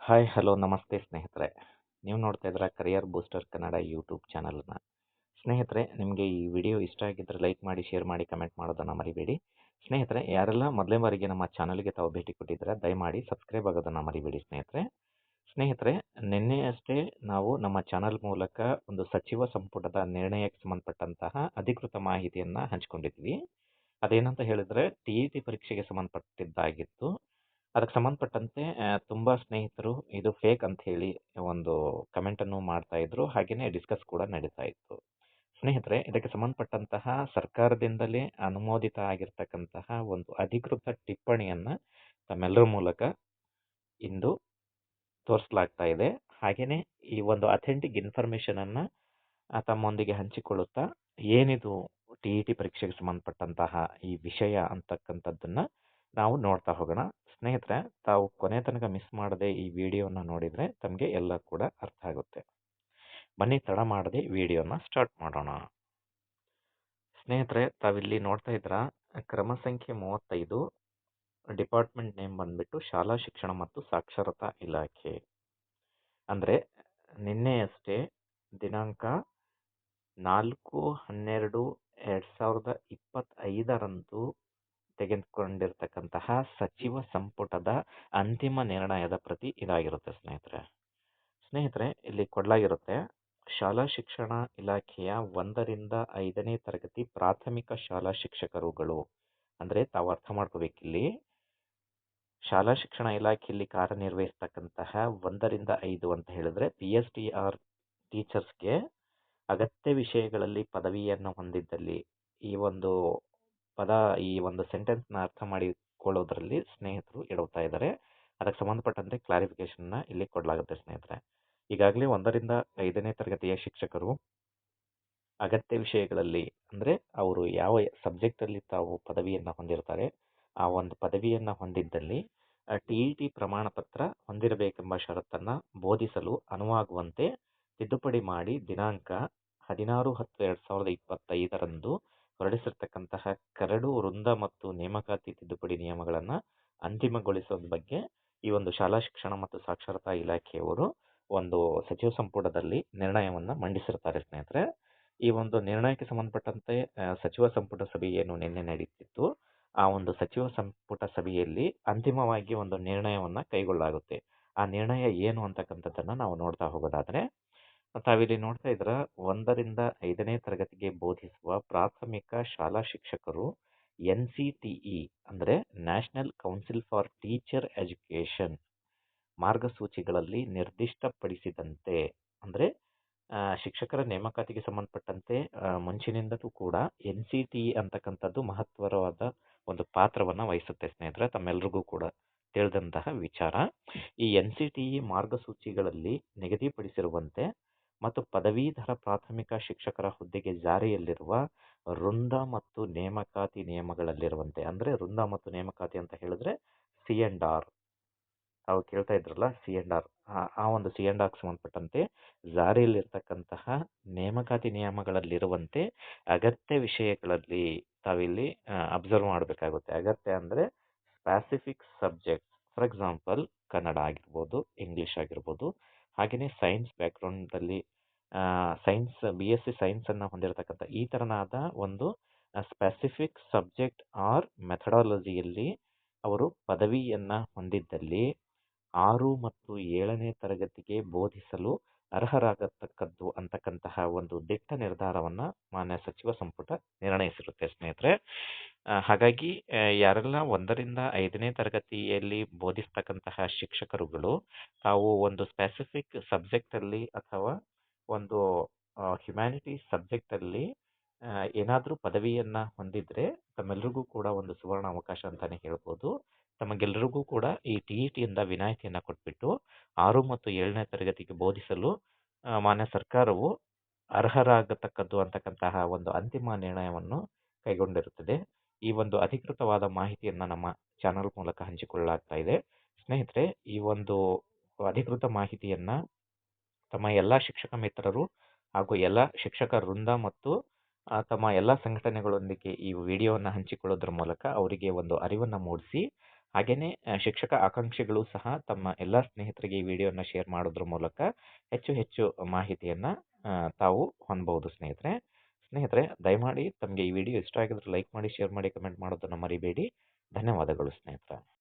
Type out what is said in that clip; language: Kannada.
ಹಾಯ್, ಹಲೋ, ನಮಸ್ತೆ ಸ್ನೇಹಿತರೆ. ನೀವು ನೋಡ್ತಾ ಇದ್ದೀರಾ ಕರಿಯರ್ ಬೂಸ್ಟರ್ ಕನ್ನಡ ಯೂಟ್ಯೂಬ್ ಚಾನಲ್ನ ಸ್ನೇಹಿತರೆ, ನಿಮಗೆ ಈ ವಿಡಿಯೋ ಇಷ್ಟ ಆಗಿದ್ದರೆ ಲೈಕ್ ಮಾಡಿ, ಶೇರ್ ಮಾಡಿ, ಕಮೆಂಟ್ ಮಾಡೋದನ್ನು ಮರಿಬೇಡಿ. ಸ್ನೇಹಿತರೆ, ಯಾರೆಲ್ಲ ಮೊದಲೇ ಬಾರಿಗೆ ನಮ್ಮ ಚಾನಲ್ಗೆ ತಾವು ಭೇಟಿ ಕೊಟ್ಟಿದ್ದರೆ, ದಯಮಾಡಿ ಸಬ್ಸ್ಕ್ರೈಬ್ ಆಗೋದನ್ನು ಮರಿಬೇಡಿ ಸ್ನೇಹಿತರೆ. ಸ್ನೇಹಿತರೆ ನಿನ್ನೆಯಷ್ಟೇ ನಾವು ನಮ್ಮ ಚಾನಲ್ ಮೂಲಕ ಒಂದು ಸಚಿವ ಸಂಪುಟದ ನಿರ್ಣಯಕ್ಕೆ ಸಂಬಂಧಪಟ್ಟಂತಹ ಅಧಿಕೃತ ಮಾಹಿತಿಯನ್ನು ಹಂಚಿಕೊಂಡಿದ್ವಿ. ಅದೇನಂತ ಹೇಳಿದ್ರೆ, ಟಿ ಟಿ ಪರೀಕ್ಷೆಗೆ ಸಂಬಂಧಪಟ್ಟಿದ್ದಾಗಿತ್ತು ಅದಕ್ಕೆ ಸಂಬಂಧಪಟ್ಟಂತೆ ತುಂಬ ಸ್ನೇಹಿತರು ಇದು ಫೇಕ್ ಅಂತ ಹೇಳಿ ಒಂದು ಕಮೆಂಟ್ ಅನ್ನು ಮಾಡ್ತಾ ಇದ್ರು. ಹಾಗೆಯೇ ಡಿಸ್ಕಸ್ ಕೂಡ ನಡೀತಾ ಇತ್ತು. ಸ್ನೇಹಿತರೆ, ಇದಕ್ಕೆ ಸಂಬಂಧಪಟ್ಟಂತಹ ಸರ್ಕಾರದಿಂದಲೇ ಅನುಮೋದಿತ ಆಗಿರ್ತಕ್ಕಂತಹ ಒಂದು ಅಧಿಕೃತ ಟಿಪ್ಪಣಿಯನ್ನು ತಮ್ಮೆಲ್ಲರ ಮೂಲಕ ಇಂದು ತೋರಿಸಲಾಗ್ತಾ ಇದೆ. ಹಾಗೆಯೇ ಈ ಒಂದು ಅಥೆಂಟಿಕ್ ಇನ್ಫಾರ್ಮೇಶನ್ ಅನ್ನ ತಮ್ಮೊಂದಿಗೆ ಹಂಚಿಕೊಳ್ಳುತ್ತಾ ಏನಿದು ಟಿ ಇ ಟಿ ಪರೀಕ್ಷೆಗೆ ಸಂಬಂಧಪಟ್ಟಂತಹ ಈ ವಿಷಯ ಅಂತಕ್ಕಂಥದ್ದನ್ನ ನಾವು ನೋಡ್ತಾ ಹೋಗೋಣ. ಸ್ನೇಹಿತರೆ, ತಾವು ಕೊನೆ ತನಕ ಮಿಸ್ ಮಾಡದೆ ಈ ವಿಡಿಯೋನ ನೋಡಿದರೆ ತಮಗೆ ಎಲ್ಲ ಕೂಡ ಅರ್ಥ ಆಗುತ್ತೆ. ಬನ್ನಿ, ತಡ ಮಾಡದೆ ವಿಡಿಯೋನ ಸ್ಟಾರ್ಟ್ ಮಾಡೋಣ. ಸ್ನೇಹಿತರೆ, ತಾವಿಲ್ಲಿ ನೋಡ್ತಾ ಇದ್ರ ಕ್ರಮ ಸಂಖ್ಯೆ ಮೂವತ್ತೈದು, ಡಿಪಾರ್ಟ್ಮೆಂಟ್ ನೇಮ್ ಬಂದ್ಬಿಟ್ಟು ಶಾಲಾ ಶಿಕ್ಷಣ ಮತ್ತು ಸಾಕ್ಷರತಾ ಇಲಾಖೆ. ಅಂದ್ರೆ ನಿನ್ನೆಯಷ್ಟೇ ದಿನಾಂಕ ನಾಲ್ಕು ಹನ್ನೆರಡು ಎರಡು ಸಾವಿರದ ಇಪ್ಪತ್ತೈದರಂದು ತೆಗೆದುಕೊಂಡಿರ್ತಕ್ಕಂತಹ ಸಚಿವ ಸಂಪುಟದ ಅಂತಿಮ ನಿರ್ಣಯದ ಪ್ರತಿ ಇದಾಗಿರುತ್ತೆ ಸ್ನೇಹಿತರೆ. ಸ್ನೇಹಿತರೆ, ಇಲ್ಲಿ ಕೊಡಲಾಗಿರುತ್ತೆ, ಶಾಲಾ ಶಿಕ್ಷಣ ಇಲಾಖೆಯ ಒಂದರಿಂದ ಐದನೇ ತರಗತಿ ಪ್ರಾಥಮಿಕ ಶಾಲಾ ಶಿಕ್ಷಕರುಗಳು, ಅಂದ್ರೆ ತಾವು ಅರ್ಥ ಮಾಡ್ಕೋಬೇಕಿಲ್ಲಿ ಶಾಲಾ ಶಿಕ್ಷಣ ಇಲಾಖೆಯಲ್ಲಿ ಕಾರ್ಯನಿರ್ವಹಿಸ್ತಕ್ಕಂತಹ ಒಂದರಿಂದ ಐದು ಅಂತ ಹೇಳಿದ್ರೆ ಪಿ ಎಸ್ ಟಿ ಆರ್ ಟೀಚರ್ಸ್ಗೆ ಅಗತ್ಯ ವಿಷಯಗಳಲ್ಲಿ ಪದವಿಯನ್ನು ಹೊಂದಿದ್ದಲ್ಲಿ ಈ ಒಂದು ಪದ ಈ ಒಂದು ಸೆಂಟೆನ್ಸ್ನ ಅರ್ಥ ಮಾಡಿಕೊಳ್ಳೋದ್ರಲ್ಲಿ ಸ್ನೇಹಿತರು ಎಡವ್ತಾ ಇದ್ದಾರೆ. ಅದಕ್ಕೆ ಸಂಬಂಧಪಟ್ಟಂತೆ ಕ್ಲಾರಿಫಿಕೇಶನ್ನ ಇಲ್ಲಿ ಕೊಡಲಾಗುತ್ತೆ ಸ್ನೇಹಿತರೆ. ಈಗಾಗಲೇ ಒಂದರಿಂದ ಐದನೇ ತರಗತಿಯ ಶಿಕ್ಷಕರು ಅಗತ್ಯ ವಿಷಯಗಳಲ್ಲಿ ಅಂದರೆ ಅವರು ಯಾವ ಸಬ್ಜೆಕ್ಟಲ್ಲಿ ತಾವು ಪದವಿಯನ್ನು ಹೊಂದಿರ್ತಾರೆ, ಆ ಒಂದು ಪದವಿಯನ್ನು ಹೊಂದಿದ್ದಲ್ಲಿ ಟಿ ಇ ಟಿ ಪ್ರಮಾಣ ಪತ್ರ ಹೊಂದಿರಬೇಕೆಂಬ ಷರತ್ತನ್ನು ಬೋಧಿಸಲು ಅನುವಾಗುವಂತೆ ತಿದ್ದುಪಡಿ ಮಾಡಿ ದಿನಾಂಕ ಹದಿನಾರು ಹತ್ತು ಎರಡು ಸಾವಿರದ ಇಪ್ಪತ್ತೈದರಂದು ಹೊರಡಿಸಿರ್ತಕ್ಕಂತಹ ಕರಡು, ವೃಂದ ಮತ್ತು ನೇಮಕಾತಿ ತಿದ್ದುಪಡಿ ನಿಯಮಗಳನ್ನು ಅಂತಿಮಗೊಳಿಸೋದ್ ಬಗ್ಗೆ ಈ ಒಂದು ಶಾಲಾ ಶಿಕ್ಷಣ ಮತ್ತು ಸಾಕ್ಷರತಾ ಇಲಾಖೆಯವರು ಒಂದು ಸಚಿವ ಸಂಪುಟದಲ್ಲಿ ನಿರ್ಣಯವನ್ನು ಮಂಡಿಸಿರ್ತಾರೆ ಸ್ನೇಹಿತರೆ. ಈ ಒಂದು ನಿರ್ಣಯಕ್ಕೆ ಸಂಬಂಧಪಟ್ಟಂತೆ ಸಚಿವ ಸಂಪುಟ ಸಭೆ ಏನು ನಿನ್ನೆ ನಡೆಯುತ್ತಿತ್ತು ಆ ಒಂದು ಸಚಿವ ಸಂಪುಟ ಸಭೆಯಲ್ಲಿ ಅಂತಿಮವಾಗಿ ಒಂದು ನಿರ್ಣಯವನ್ನು ಕೈಗೊಳ್ಳಲಾಗುತ್ತೆ ಆ ನಿರ್ಣಯ ಏನು ಅಂತಕ್ಕಂಥದ್ದನ್ನ ನಾವು ನೋಡ್ತಾ ಹೋಗೋದಾದ್ರೆ ತಾವಿಲ್ಲಿ ನೋಡ್ತಾ ಇದ್ರ, ಒಂದರಿಂದ ಐದನೇ ತರಗತಿಗೆ ಬೋಧಿಸುವ ಪ್ರಾಥಮಿಕ ಶಾಲಾ ಶಿಕ್ಷಕರು ಎನ್ ಸಿ ಟಿಇ ಅಂದ್ರೆ national council for teacher education ಮಾರ್ಗಸೂಚಿಗಳಲ್ಲಿ ನಿರ್ದಿಷ್ಟಪಡಿಸಿದಂತೆ ಅಂದ್ರೆ ಶಿಕ್ಷಕರ ನೇಮಕಾತಿಗೆ ಸಂಬಂಧಪಟ್ಟಂತೆ ಮುಂಚಿನಿಂದಲೂ ಕೂಡ ಎನ್ ಸಿ ಟಿ ಅಂತಕ್ಕಂಥದ್ದು ಮಹತ್ವರವಾದ ಒಂದು ಪಾತ್ರವನ್ನ ವಹಿಸುತ್ತೆ ಸ್ನೇಹಿತರೆ, ತಮ್ಮೆಲ್ರಿಗೂ ಕೂಡ ತಿಳಿದಂತಹ ವಿಚಾರ. ಈ ಎನ್ ಸಿ ಟಿ ಇ ಮಾರ್ಗಸೂಚಿಗಳಲ್ಲಿ ನಿಗದಿಪಡಿಸಿರುವಂತೆ ಮತ್ತು ಪದವೀಧರ ಪ್ರಾಥಮಿಕ ಶಿಕ್ಷಕರ ಹುದ್ದೆಗೆ ಜಾರಿಯಲ್ಲಿರುವ ವೃಂದ ಮತ್ತು ನೇಮಕಾತಿ ನಿಯಮಗಳಲ್ಲಿರುವಂತೆ, ಅಂದರೆ ವೃಂದ ಮತ್ತು ನೇಮಕಾತಿ ಅಂತ ಹೇಳಿದ್ರೆ ಸಿ ಅಂಡ್ ಆರ್. ತಾವು ಕೇಳ್ತಾ ಇದ್ರಲ್ಲ, ಸಿ ಅಂಡ್ ಆರ್. ಆ ಒಂದು ಸಿ ಅಂಡ್ ಆರ್ ಸಂಬಂಧಪಟ್ಟಂತೆ ಜಾರಿಯಲ್ಲಿರ್ತಕ್ಕಂತಹ ನೇಮಕಾತಿ ನಿಯಮಗಳಲ್ಲಿರುವಂತೆ ಅಗತ್ಯ ವಿಷಯಗಳಲ್ಲಿ ತಾವಿಲ್ಲಿ ಅಬ್ಸರ್ವ್ ಮಾಡಬೇಕಾಗುತ್ತೆ. ಅಗತ್ಯ ಅಂದರೆ specific subject for example Kannada ಆಗಿರ್ಬೋದು ಇಂಗ್ಲೀಷ್ ಆಗಿರ್ಬೋದು ಹಾಗೆಯೇ ಸೈನ್ಸ್ ಬ್ಯಾಕ್ಗ್ರೌಂಡಲ್ಲಿ ಸೈನ್ಸ್ ಬಿ ಎಸ್ ಸಿ ಸೈನ್ಸನ್ನು ಹೊಂದಿರತಕ್ಕಂಥ ಈ ತರನಾದ ಒಂದು ಸ್ಪೆಸಿಫಿಕ್ ಸಬ್ಜೆಕ್ಟ್ ಆರ್ ಮೆಥಡಾಲಜಿಯಲ್ಲಿ ಅವರು ಪದವಿಯನ್ನು ಹೊಂದಿದ್ದಲ್ಲಿ ಆರು ಮತ್ತು ಏಳನೇ ತರಗತಿಗೆ ಬೋಧಿಸಲು ಅರ್ಹರಾಗತಕ್ಕದ್ದು ಅಂತಕ್ಕಂತಹ ಒಂದು ದಿಟ್ಟ ನಿರ್ಧಾರವನ್ನು ಮಾನ್ಯ ಸಚಿವ ಸಂಪುಟ ನಿರ್ಣಯಿಸಿರುತ್ತೆ ಸ್ನೇಹಿತರೆ. ಹಾಗಾಗಿ ಯಾರೆಲ್ಲ ಒಂದರಿಂದ ಐದನೇ ತರಗತಿಯಲ್ಲಿ ಬೋಧಿಸ್ತಕ್ಕಂತಹ ಶಿಕ್ಷಕರುಗಳು, ತಾವು ಒಂದು ಸ್ಪೆಸಿಫಿಕ್ ಸಬ್ಜೆಕ್ಟಲ್ಲಿ ಅಥವಾ ಒಂದು ಹ್ಯುಮ್ಯಾನಿಟಿ ಸಬ್ಜೆಕ್ಟಲ್ಲಿ ಏನಾದರೂ ಪದವಿಯನ್ನು ಹೊಂದಿದ್ರೆ ತಮ್ಮೆಲ್ಲರಿಗೂ ಕೂಡ ಒಂದು ಸುವರ್ಣ ಅವಕಾಶ ಅಂತಾನೆ ಹೇಳ್ಬೋದು. ತಮಗೆಲ್ಲರಿಗೂ ಕೂಡ ಈ ಟಿ ಇ ಟಿಯಿಂದ ವಿನಾಯಿತಿಯನ್ನು ಕೊಟ್ಬಿಟ್ಟು ಆರು ಮತ್ತು ಏಳನೇ ತರಗತಿಗೆ ಬೋಧಿಸಲು ಮಾನ್ಯ ಸರ್ಕಾರವು ಅರ್ಹರಾಗತಕ್ಕದ್ದು ಅಂತಕ್ಕಂತಹ ಒಂದು ಅಂತಿಮ ನಿರ್ಣಯವನ್ನು ಕೈಗೊಂಡಿರುತ್ತದೆ. ಈ ಒಂದು ಅಧಿಕೃತವಾದ ಮಾಹಿತಿಯನ್ನು ನಮ್ಮ ಚಾನಲ್ ಮೂಲಕ ಹಂಚಿಕೊಳ್ಳಲಾಗ್ತಾ ಇದೆ. ಸ್ನೇಹಿತರೆ, ಈ ಒಂದು ಅಧಿಕೃತ ಮಾಹಿತಿಯನ್ನು ತಮ್ಮ ಎಲ್ಲ ಶಿಕ್ಷಕ ಮಿತ್ರರು ಹಾಗೂ ಎಲ್ಲ ಶಿಕ್ಷಕ ವೃಂದ ಮತ್ತು ತಮ್ಮ ಎಲ್ಲ ಸಂಘಟನೆಗಳೊಂದಿಗೆ ಈ ವಿಡಿಯೋವನ್ನು ಹಂಚಿಕೊಳ್ಳೋದ್ರ ಮೂಲಕ ಅವರಿಗೆ ಒಂದು ಅರಿವನ್ನು ಮೂಡಿಸಿ ಹಾಗೆಯೇ ಶಿಕ್ಷಕ ಆಕಾಂಕ್ಷಿಗಳು ಸಹ ತಮ್ಮ ಎಲ್ಲ ಸ್ನೇಹಿತರಿಗೆ ಈ ವಿಡಿಯೋನ ಶೇರ್ ಮಾಡೋದ್ರ ಮೂಲಕ ಹೆಚ್ಚು ಹೆಚ್ಚು ಮಾಹಿತಿಯನ್ನು ತಾವು ಹೊಂದಬಹುದು ಸ್ನೇಹಿತರೆ. ಸ್ನೇಹಿತರೆ, ದಯಮಾಡಿ ತಮಗೆ ಈ ವಿಡಿಯೋ ಇಷ್ಟ ಆಗಿದ್ರೆ ಲೈಕ್ ಮಾಡಿ, ಶೇರ್ ಮಾಡಿ, ಕಮೆಂಟ್ ಮಾಡೋದನ್ನು ಮರಿಬೇಡಿ. ಧನ್ಯವಾದಗಳು ಸ್ನೇಹಿತರೆ.